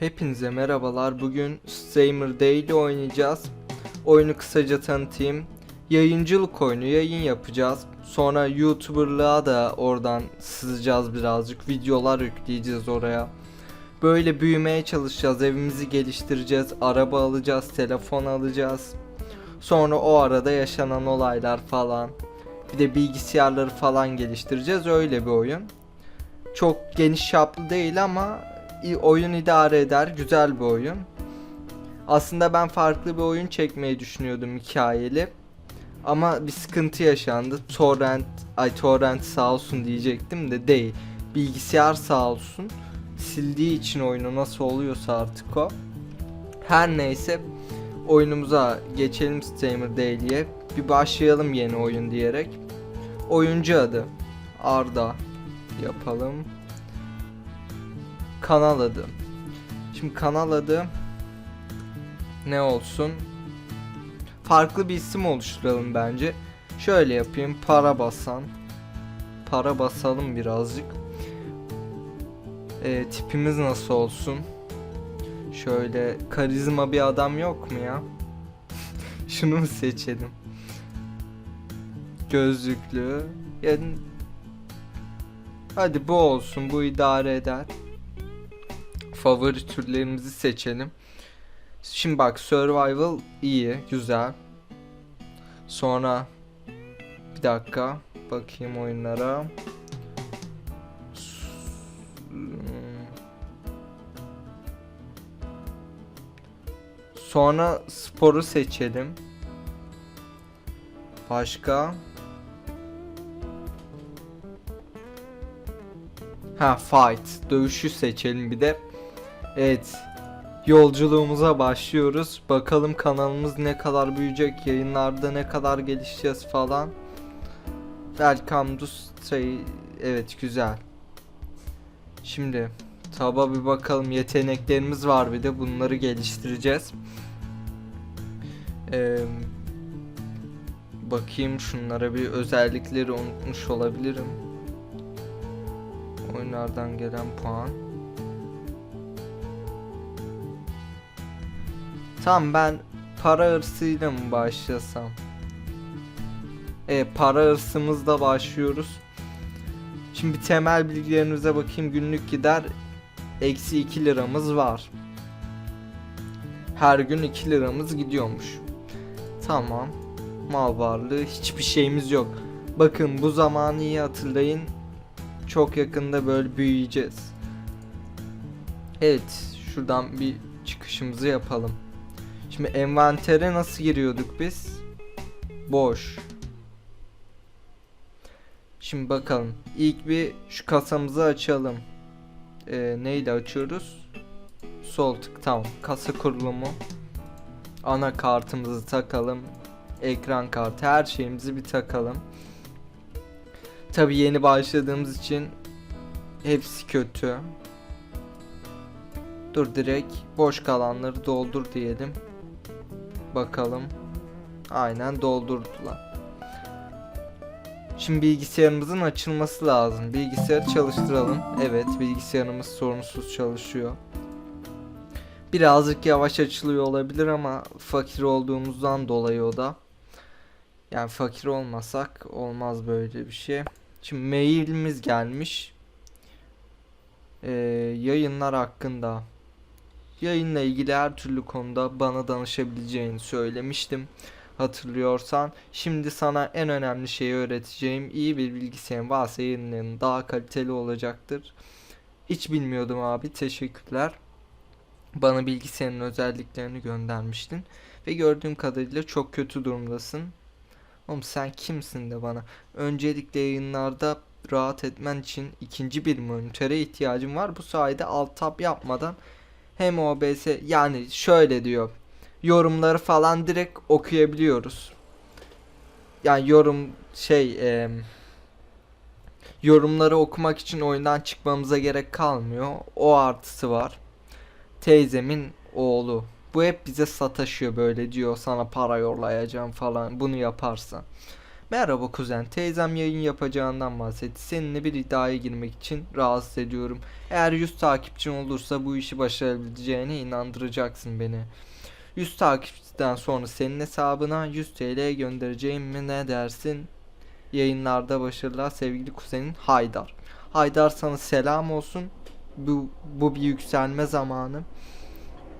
Hepinize merhabalar. Bugün Streamer Daily oynayacağız. Oyunu kısaca tanıtayım. Yayıncılık oyunu, yayın yapacağız. Sonra YouTuber'lığa da oradan sızacağız birazcık. Videolar yükleyeceğiz oraya. Böyle büyümeye çalışacağız. Evimizi geliştireceğiz. Araba alacağız, telefon alacağız. Sonra o arada yaşanan olaylar falan. Bir de bilgisayarları falan geliştireceğiz. Öyle bir oyun. Çok geniş çaplı değil ama oyun idare eder. Güzel bir oyun. Aslında ben farklı bir oyun çekmeyi düşünüyordum hikayeli. Ama bir sıkıntı yaşandı. Torrent, ay torrent sağ olsun diyecektim de değil. Bilgisayar sağ olsun. Sildiği için oyunu nasıl oluyorsa artık o. Her neyse oyunumuza geçelim Streamer Daily'e. Bir başlayalım yeni oyun diyerek. Oyuncu adı Arda yapalım. Kanal adı. Şimdi kanal adı ne olsun? Farklı bir isim oluşturalım bence. Şöyle yapayım. Para basan. Para basalım birazcık. Ee, tipimiz nasıl olsun? Şöyle karizma bir adam yok mu ya? Şunu mu seçelim? Gözlüklü. Yani Hadi bu olsun. Bu idare eder. Favori türlerimizi seçelim. Şimdi bak survival iyi, güzel. Sonra bir dakika bakayım oyunlara. Sonra sporu seçelim. Başka? Ha fight. Dövüşü seçelim bir de. Evet. Yolculuğumuza başlıyoruz. Bakalım kanalımız ne kadar büyüyecek, yayınlarda ne kadar gelişeceğiz falan. Welcome to Stray. Evet güzel. Şimdi taba bir bakalım yeteneklerimiz var bir de bunları geliştireceğiz. Ee, bakayım şunlara bir özellikleri unutmuş olabilirim. Oyunlardan gelen puan. Tamam ben para hırsıyla mı başlasam? E para hırsımızla başlıyoruz. Şimdi temel bilgilerimize bakayım. Günlük gider eksi 2 liramız var. Her gün 2 liramız gidiyormuş. Tamam. Mal varlığı hiçbir şeyimiz yok. Bakın bu zamanı iyi hatırlayın. Çok yakında böyle büyüyeceğiz. Evet, şuradan bir çıkışımızı yapalım. Şimdi envantere nasıl giriyorduk biz? Boş. Şimdi bakalım. İlk bir şu kasamızı açalım. Ee, neyle açıyoruz? Sol tık tamam. Kasa kurulumu. Ana kartımızı takalım. Ekran kartı her şeyimizi bir takalım. Tabi yeni başladığımız için hepsi kötü. Dur direkt boş kalanları doldur diyelim. Bakalım. Aynen doldurdular. Şimdi bilgisayarımızın açılması lazım. Bilgisayarı çalıştıralım. Evet bilgisayarımız sorunsuz çalışıyor. Birazcık yavaş açılıyor olabilir ama fakir olduğumuzdan dolayı o da. Yani fakir olmasak olmaz böyle bir şey. Şimdi mailimiz gelmiş. Ee, yayınlar hakkında. Yayınla ilgili her türlü konuda bana danışabileceğini söylemiştim. Hatırlıyorsan. Şimdi sana en önemli şeyi öğreteceğim. İyi bir bilgisayarın varsa yayınların daha kaliteli olacaktır. Hiç bilmiyordum abi. Teşekkürler. Bana bilgisayarın özelliklerini göndermiştin. Ve gördüğüm kadarıyla çok kötü durumdasın. Oğlum sen kimsin de bana? Öncelikle yayınlarda rahat etmen için ikinci bir monitöre ihtiyacım var. Bu sayede alt tab yapmadan hem OBS yani şöyle diyor. Yorumları falan direkt okuyabiliyoruz. Yani yorum şey e, yorumları okumak için oyundan çıkmamıza gerek kalmıyor. O artısı var. Teyzemin oğlu. Bu hep bize sataşıyor böyle diyor sana para yollayacağım falan bunu yaparsan. Merhaba kuzen, teyzem yayın yapacağından bahsetti. Seninle bir iddiaya girmek için rahatsız ediyorum. Eğer 100 takipçin olursa bu işi başarabileceğine inandıracaksın beni. 100 takipçiden sonra senin hesabına 100 TL göndereceğim mi ne dersin? Yayınlarda başarılar sevgili kuzenin Haydar. Haydar sana selam olsun. Bu, bu bir yükselme zamanı.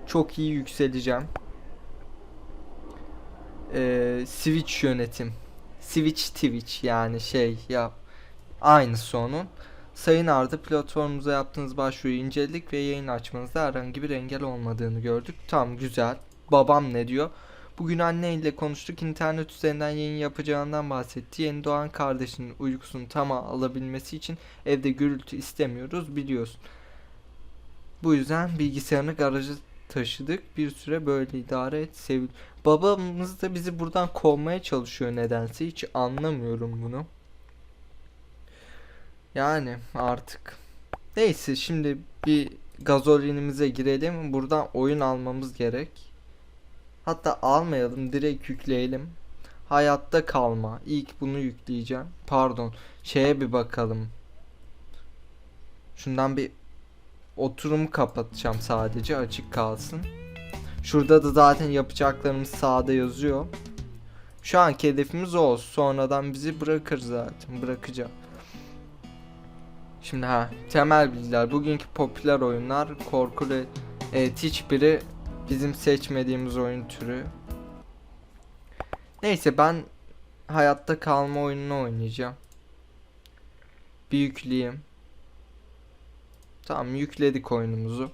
Çok iyi yükseleceğim. Ee, Switch yönetim. Switch Twitch yani şey ya aynısı onun. Sayın Arda platformumuza yaptığınız başvuruyu inceledik ve yayın açmanızda herhangi bir engel olmadığını gördük. Tam güzel. Babam ne diyor? Bugün anne ile konuştuk. İnternet üzerinden yayın yapacağından bahsetti. Yeni doğan kardeşinin uykusunu tam alabilmesi için evde gürültü istemiyoruz biliyorsun. Bu yüzden bilgisayarını garaja taşıdık. Bir süre böyle idare et sevil. Babamız da bizi buradan kovmaya çalışıyor nedense. Hiç anlamıyorum bunu. Yani artık. Neyse şimdi bir gazolinimize girelim. Buradan oyun almamız gerek. Hatta almayalım direkt yükleyelim. Hayatta kalma. İlk bunu yükleyeceğim. Pardon. Şeye bir bakalım. Şundan bir oturumu kapatacağım sadece açık kalsın. Şurada da zaten yapacaklarımız sağda yazıyor. Şu anki hedefimiz o. Sonradan bizi bırakır zaten. Bırakacak. Şimdi ha temel bilgiler. Bugünkü popüler oyunlar korkulu evet hiçbiri bizim seçmediğimiz oyun türü. Neyse ben hayatta kalma oyununu oynayacağım. Bir yükleyeyim. Tamam yükledik oyunumuzu.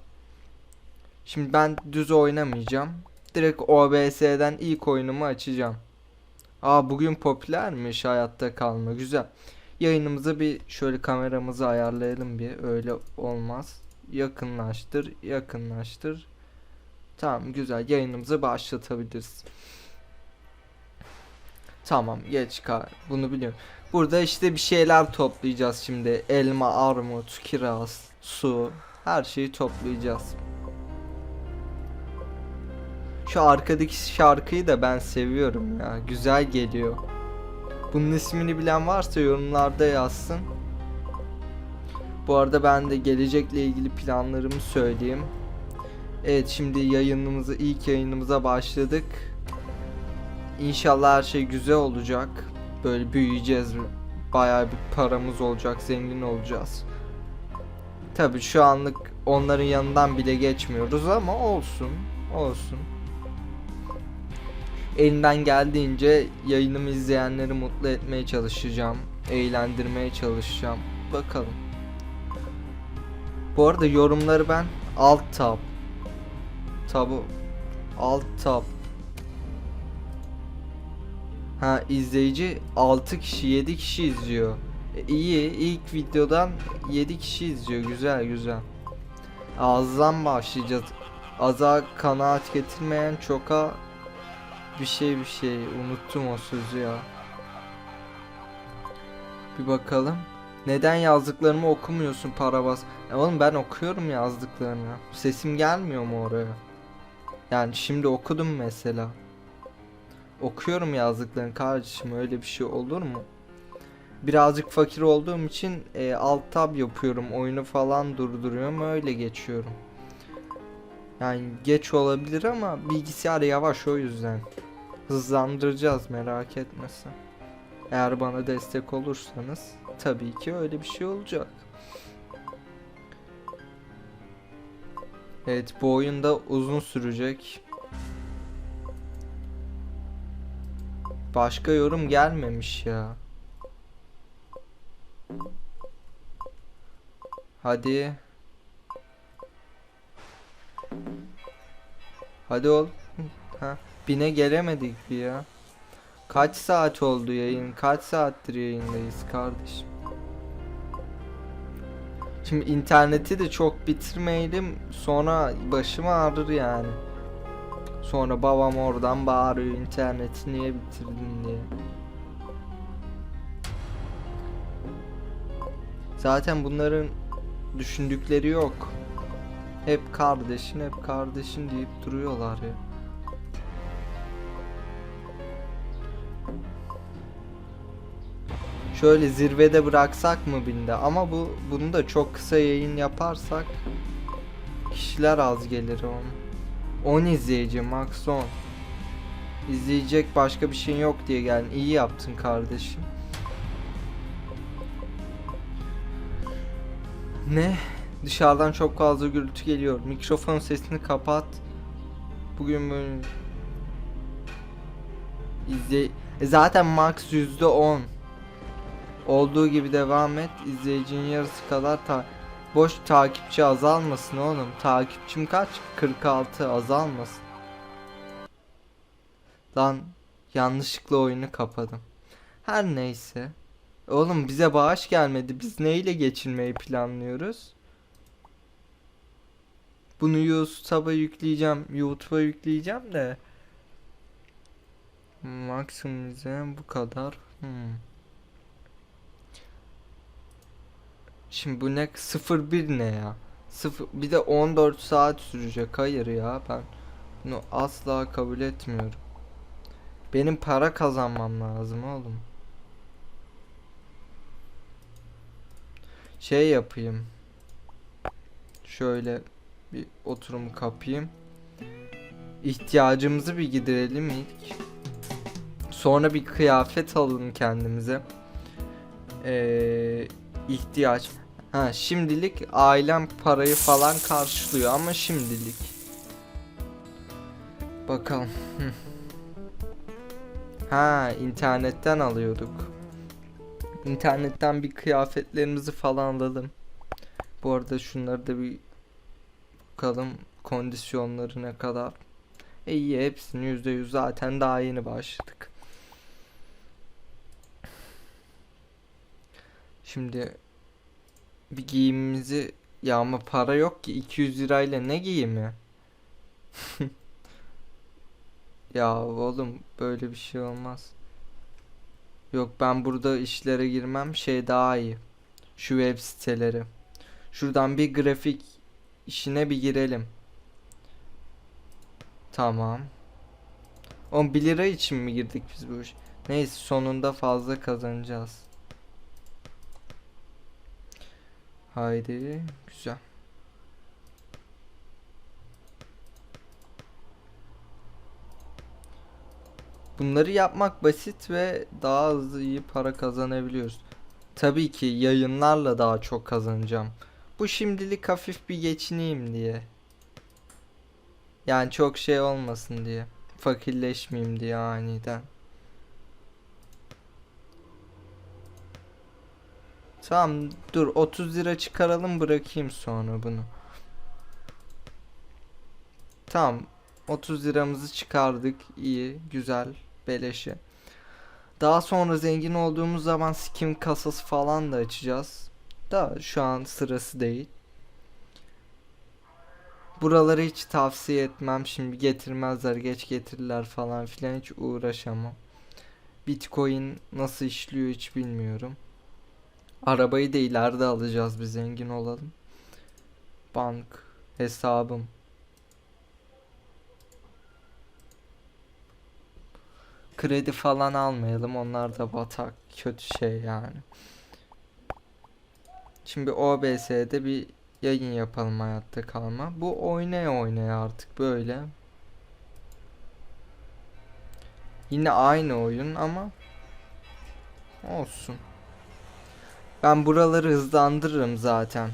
Şimdi ben düz oynamayacağım. Direkt OBS'den ilk oyunumu açacağım. Aa bugün popülermiş hayatta kalma güzel. Yayınımızı bir şöyle kameramızı ayarlayalım bir öyle olmaz. Yakınlaştır yakınlaştır. Tamam güzel yayınımızı başlatabiliriz. Tamam geç kar bunu biliyorum. Burada işte bir şeyler toplayacağız şimdi. Elma, armut, kiraz, su her şeyi toplayacağız. Şu arkadaki şarkıyı da ben seviyorum ya. Güzel geliyor. Bunun ismini bilen varsa yorumlarda yazsın. Bu arada ben de gelecekle ilgili planlarımı söyleyeyim. Evet şimdi yayınımızı ilk yayınımıza başladık. İnşallah her şey güzel olacak. Böyle büyüyeceğiz. Bayağı bir paramız olacak, zengin olacağız. Tabi şu anlık onların yanından bile geçmiyoruz ama olsun. Olsun. Elimden geldiğince yayınımı izleyenleri mutlu etmeye çalışacağım. Eğlendirmeye çalışacağım. Bakalım. Bu arada yorumları ben alt tab. Tabu alt tab. Ha izleyici 6 kişi 7 kişi izliyor. E, iyi ilk videodan 7 kişi izliyor güzel güzel. Azdan başlayacağız. Aza kanaat getirmeyen çoka bir şey bir şey unuttum o sözü ya. Bir bakalım. Neden yazdıklarımı okumuyorsun para bas? Ya oğlum ben okuyorum yazdıklarını. Sesim gelmiyor mu oraya? Yani şimdi okudum mesela. Okuyorum yazdıklarını kardeşim öyle bir şey olur mu? Birazcık fakir olduğum için e, alt tab yapıyorum. Oyunu falan durduruyorum öyle geçiyorum. Yani geç olabilir ama bilgisayar yavaş o yüzden. Hızlandıracağız merak etmesin. Eğer bana destek olursanız tabii ki öyle bir şey olacak. Evet bu oyunda uzun sürecek. Başka yorum gelmemiş ya. Hadi. Hadi ol. Ha, bine gelemedik bir ya. Kaç saat oldu yayın? Kaç saattir yayındayız kardeşim? Şimdi interneti de çok bitirmeyelim. Sonra başım ağrır yani. Sonra babam oradan bağırıyor interneti niye bitirdin diye. Zaten bunların düşündükleri yok. Hep kardeşin, hep kardeşin deyip duruyorlar ya. Şöyle zirvede bıraksak mı binde? Ama bu bunu da çok kısa yayın yaparsak kişiler az gelir on. 10 izleyici max 10. İzleyecek başka bir şey yok diye geldin. İyi yaptın kardeşim. Ne? Dışarıdan çok fazla gürültü geliyor. Mikrofon sesini kapat. Bugün böyle izle E zaten max yüzde on. Olduğu gibi devam et. İzleyicinin yarısı kadar ta boş takipçi azalmasın oğlum. Takipçim kaç? 46 azalmasın. Lan yanlışlıkla oyunu kapadım. Her neyse. Oğlum bize bağış gelmedi. Biz neyle geçinmeyi planlıyoruz? Bunu YouTube'a yükleyeceğim. YouTube'a yükleyeceğim de. Maksimum izleyen bu kadar. Hmm. Şimdi bu ne? 01 ne ya? Sıfır, bir de 14 saat sürecek. Hayır ya ben bunu asla kabul etmiyorum. Benim para kazanmam lazım oğlum. Şey yapayım. Şöyle bir oturum kapayım. İhtiyacımızı bir giderelim ilk. Sonra bir kıyafet alalım kendimize. Ee, ihtiyaç. Ha şimdilik ailem parayı falan karşılıyor ama şimdilik. Bakalım. Ha internetten alıyorduk. İnternetten bir kıyafetlerimizi falan alalım. Bu arada şunları da bir bakalım kondisyonları ne kadar. E iyi hepsini %100 zaten daha yeni başladık. Şimdi bir giyimimizi ya ama para yok ki 200 lirayla ne giyimi? Ya oğlum böyle bir şey olmaz. Yok ben burada işlere girmem şey daha iyi. Şu web siteleri. Şuradan bir grafik işine bir girelim. Tamam. 11 lira için mi girdik biz bu iş? Neyse sonunda fazla kazanacağız. Haydi güzel. Bunları yapmak basit ve daha hızlı iyi para kazanabiliyoruz. Tabii ki yayınlarla daha çok kazanacağım. Bu şimdilik hafif bir geçineyim diye. Yani çok şey olmasın diye. Fakirleşmeyeyim diye aniden. Tamam dur 30 lira çıkaralım bırakayım sonra bunu. Tamam 30 liramızı çıkardık iyi güzel beleşe. Daha sonra zengin olduğumuz zaman skim kasası falan da açacağız. Da şu an sırası değil. Buraları hiç tavsiye etmem. Şimdi getirmezler, geç getirirler falan filan hiç uğraşamam. Bitcoin nasıl işliyor hiç bilmiyorum. Arabayı da ileride alacağız bir zengin olalım. Bank hesabım. Kredi falan almayalım. Onlar da batak. Kötü şey yani. Şimdi OBS'de bir yayın yapalım hayatta kalma. Bu oynaya oynaya artık böyle. Yine aynı oyun ama olsun. Ben buraları hızlandırırım zaten.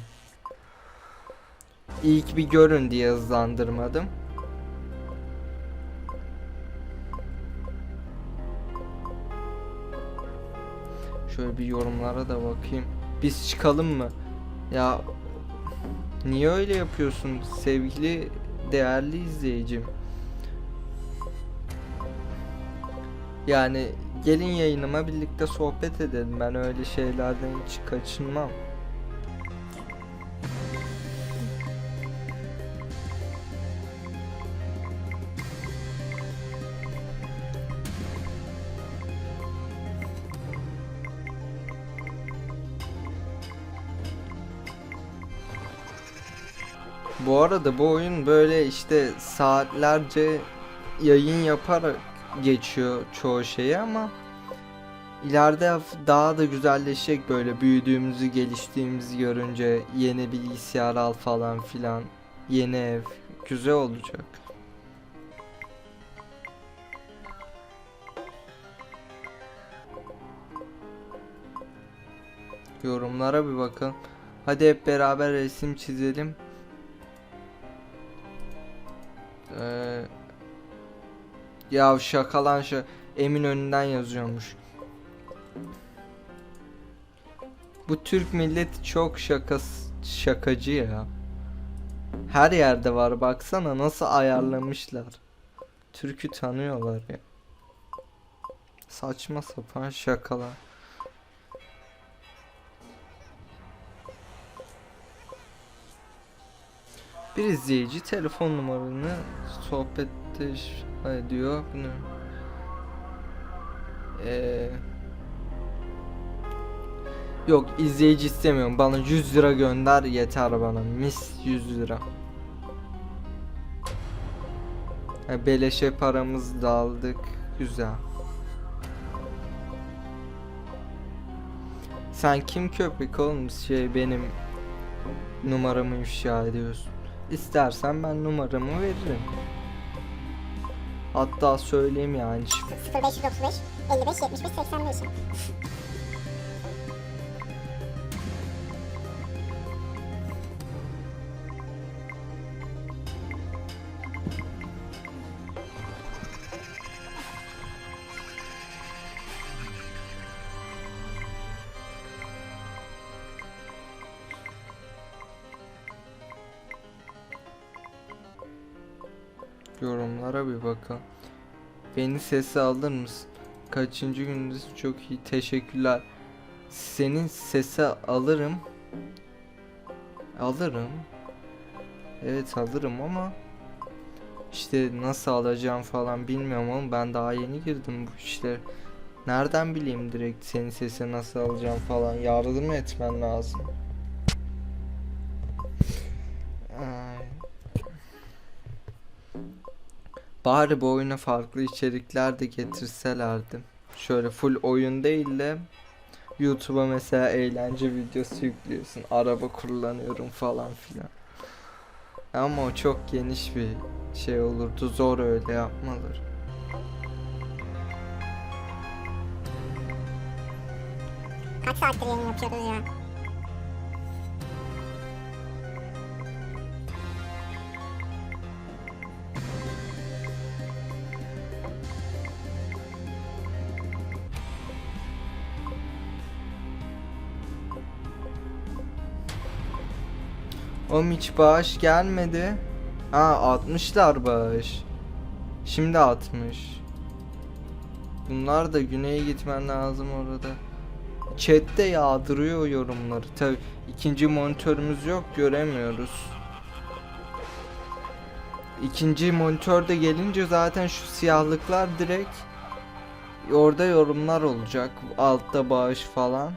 İlk bir görün diye hızlandırmadım. Şöyle bir yorumlara da bakayım. Biz çıkalım mı? Ya niye öyle yapıyorsun sevgili değerli izleyicim? Yani gelin yayınıma birlikte sohbet edelim. Ben öyle şeylerden hiç kaçınmam. Bu arada bu oyun böyle işte saatlerce yayın yaparak geçiyor çoğu şeyi ama İleride daha da güzelleşecek böyle büyüdüğümüzü, geliştiğimizi görünce yeni bilgisayar al falan filan. Yeni ev güzel olacak. Yorumlara bir bakın. Hadi hep beraber resim çizelim. Ee, ya şakalan şu Emin önünden yazıyormuş. Bu Türk milleti çok şakas şakacı ya. Her yerde var baksana nasıl ayarlamışlar. Türk'ü tanıyorlar ya. Saçma sapan şakalar. Bir izleyici telefon numaranı sohbette ediyor. Bunu Ee, Yok izleyici istemiyorum. Bana 100 lira gönder yeter bana. Mis 100 lira. Beleşe paramızı da. Güzel. Sen kim köpek oğlum şey benim numaramı ifşa ediyorsun. İstersen ben numaramı veririm. Hatta söyleyeyim yani. 0535 55 75 85. Yorumlara bir bakalım. Beni sesi alır mısın? Kaçıncı gündesin? Çok iyi. Teşekkürler. Senin sesi alırım. Alırım. Evet alırım ama işte nasıl alacağım falan bilmiyorum ama ben daha yeni girdim bu işlere. Nereden bileyim direkt senin sesi nasıl alacağım falan yardım etmen lazım. Bari bu oyuna farklı içerikler de getirselerdi. Şöyle full oyun değil de YouTube'a mesela eğlence videosu yüklüyorsun. Araba kullanıyorum falan filan. Ama o çok geniş bir şey olurdu. Zor öyle yapmaları. Kaç saattir yayın yapıyoruz ya? Oğlum hiç bağış gelmedi. Ha 60'lar bağış. Şimdi 60. Bunlar da güneye gitmen lazım orada. Chat'te yağdırıyor yorumları. Tabi ikinci monitörümüz yok göremiyoruz. İkinci monitörde gelince zaten şu siyahlıklar direkt orada yorumlar olacak. Altta bağış falan.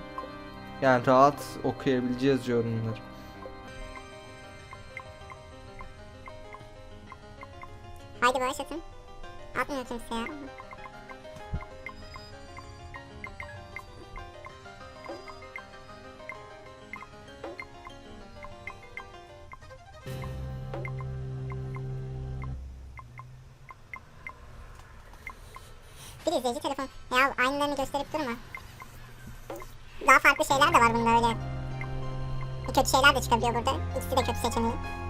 Yani rahat okuyabileceğiz yorumları. Haydi bağış atın. Atmıyor kimse ya. Bir izleyici telefon. Ya aynılarını gösterip durma. Daha farklı şeyler de var bunda öyle. Kötü şeyler de çıkabiliyor burada. İkisi de kötü seçeneği.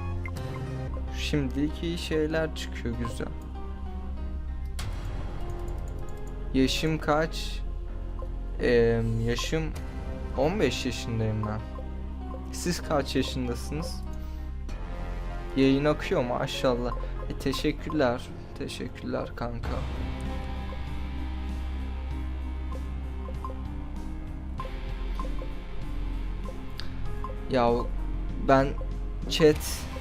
Şimdilik iyi şeyler çıkıyor güzel. Yaşım kaç? Ee, yaşım 15 yaşındayım ben. Siz kaç yaşındasınız? Yayın akıyor maşallah. E, teşekkürler. Teşekkürler kanka. Ya ben chat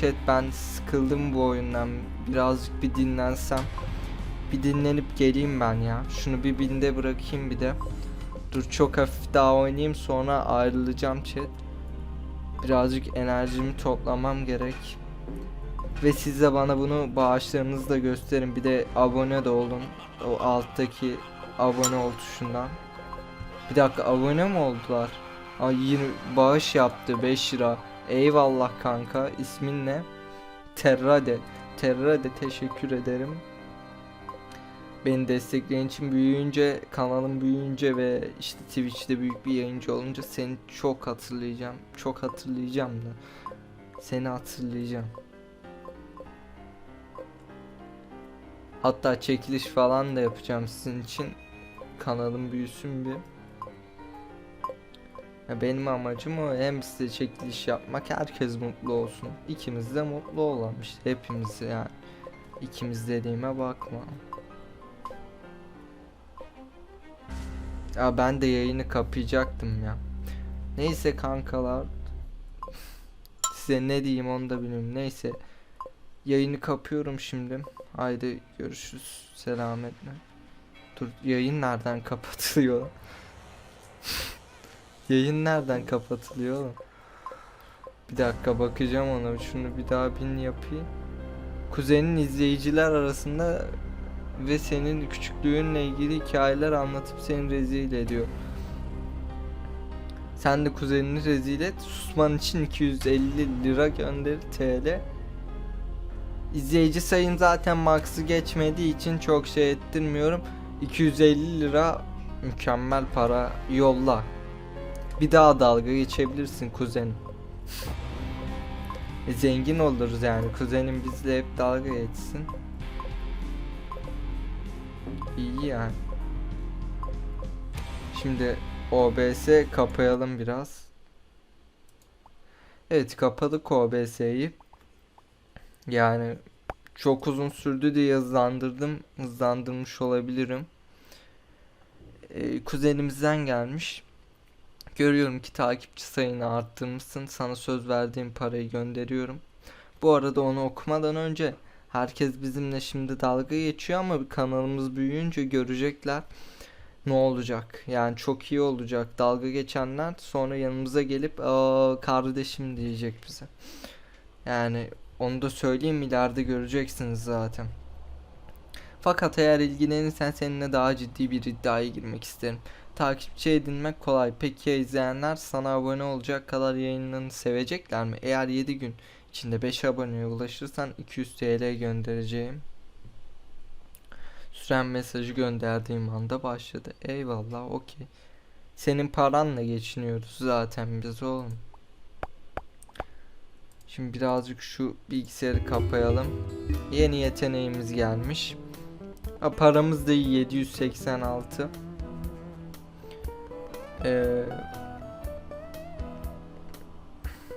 Chat ben sıkıldım bu oyundan. Birazcık bir dinlensem. Bir dinlenip geleyim ben ya. Şunu bir binde bırakayım bir de. Dur çok hafif daha oynayayım sonra ayrılacağım chat. Birazcık enerjimi toplamam gerek. Ve siz de bana bunu bağışlarınızı da gösterin. Bir de abone de olun. O alttaki abone ol tuşundan. Bir dakika abone mi oldular? Ay 20 bağış yaptı 5 lira. Eyvallah kanka. İsmin ne? Terrade. Terrade teşekkür ederim. Beni destekleyen için büyüyünce, kanalım büyüyünce ve işte Twitch'te büyük bir yayıncı olunca seni çok hatırlayacağım. Çok hatırlayacağım da. Seni hatırlayacağım. Hatta çekiliş falan da yapacağım sizin için. Kanalım büyüsün bir. Ya benim amacım o hem size çekiliş yapmak herkes mutlu olsun. İkimiz de mutlu olalım işte hepimiz yani. İkimiz dediğime bakma. Ya ben de yayını kapayacaktım ya. Neyse kankalar. Size ne diyeyim onu da bilmiyorum. Neyse. Yayını kapıyorum şimdi. Haydi görüşürüz. Selametle. Dur yayın nereden kapatılıyor? Yayın nereden kapatılıyor? Bir dakika bakacağım ona. Şunu bir daha bin yapayım. Kuzenin izleyiciler arasında ve senin küçüklüğünle ilgili hikayeler anlatıp seni rezil ediyor. Sen de kuzenini rezil et. Susman için 250 lira gönder TL. İzleyici sayın zaten max'ı geçmediği için çok şey ettirmiyorum. 250 lira mükemmel para yolla. Bir daha dalga geçebilirsin kuzenim. E, zengin oluruz yani kuzenim bizle hep dalga geçsin. İyi yani. Şimdi OBS kapayalım biraz. Evet kapadık OBS'yi. Yani çok uzun sürdü diye hızlandırdım. Hızlandırmış olabilirim. Ee, kuzenimizden gelmiş. Görüyorum ki takipçi sayını arttırmışsın. Sana söz verdiğim parayı gönderiyorum. Bu arada onu okumadan önce herkes bizimle şimdi dalga geçiyor ama kanalımız büyüyünce görecekler ne olacak. Yani çok iyi olacak. Dalga geçenler sonra yanımıza gelip kardeşim diyecek bize. Yani onu da söyleyeyim ileride göreceksiniz zaten. Fakat eğer ilgilenirsen seninle daha ciddi bir iddiaya girmek isterim. Takipçi edinmek kolay. Peki ya izleyenler sana abone olacak kadar yayınlarını sevecekler mi? Eğer 7 gün içinde 5 aboneye ulaşırsan 200 TL göndereceğim. Süren mesajı gönderdiğim anda başladı. Eyvallah okey. Senin paranla geçiniyoruz zaten biz oğlum. Şimdi birazcık şu bilgisayarı kapayalım. Yeni yeteneğimiz gelmiş. Ha, paramız da iyi 786. Ee,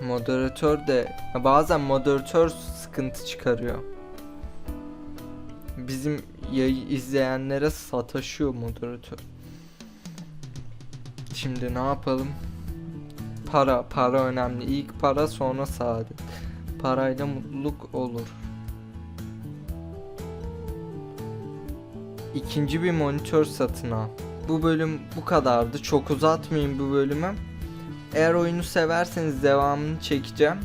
moderatör de bazen moderatör sıkıntı çıkarıyor. Bizim yayı izleyenlere sataşıyor moderatör. Şimdi ne yapalım? Para, para önemli. İlk para sonra saadet. Parayla mutluluk olur. İkinci bir monitör satın al. Bu bölüm bu kadardı. Çok uzatmayayım bu bölümü. Eğer oyunu severseniz devamını çekeceğim.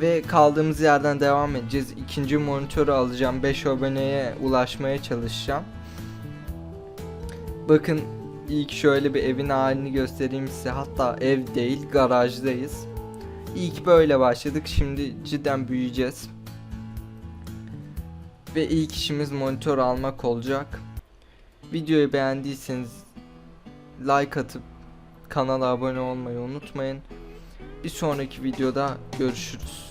Ve kaldığımız yerden devam edeceğiz. İkinci monitörü alacağım. 5 aboneye ulaşmaya çalışacağım. Bakın ilk şöyle bir evin halini göstereyim size. Hatta ev değil garajdayız. İlk böyle başladık. Şimdi cidden büyüyeceğiz. Ve ilk işimiz monitör almak olacak. Videoyu beğendiyseniz like atıp kanala abone olmayı unutmayın. Bir sonraki videoda görüşürüz.